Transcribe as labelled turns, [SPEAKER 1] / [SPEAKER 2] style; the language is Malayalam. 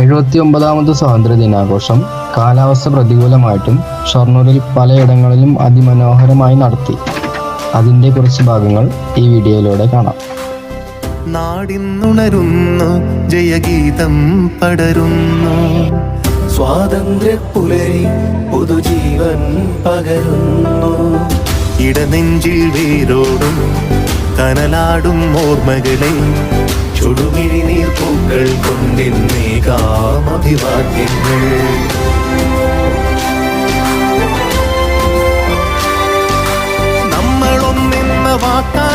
[SPEAKER 1] എഴുപത്തി ഒമ്പതാമത് സ്വാതന്ത്ര്യ ദിനാഘോഷം കാലാവസ്ഥ പ്രതികൂലമായിട്ടും ഷൊർണൂരിൽ പലയിടങ്ങളിലും അതിമനോഹരമായി നടത്തി. അതിന്റെ കുറച്ച് ഭാഗങ്ങൾ ഈ വീഡിയോയിലൂടെ കാണാം.
[SPEAKER 2] നാടിന്നുണരുന്നു ജയഗീതം പടരുന്നു.
[SPEAKER 3] സ്വാതന്ത്ര്യ പുലരി പുതുജീവൻ പകരുന്നു.
[SPEAKER 2] ഇടനെഞ്ചിൽ വേരോടും കനലാടും ഓർമ്മകളെ
[SPEAKER 3] ചുടുമിഴി നീർപ്പൂക്കൾ കൊണ്ടിന്നേകാം അഭിവാദ്യങ്ങൾ
[SPEAKER 2] നമ്മളൊന്നെന്ന വാക്കാണ്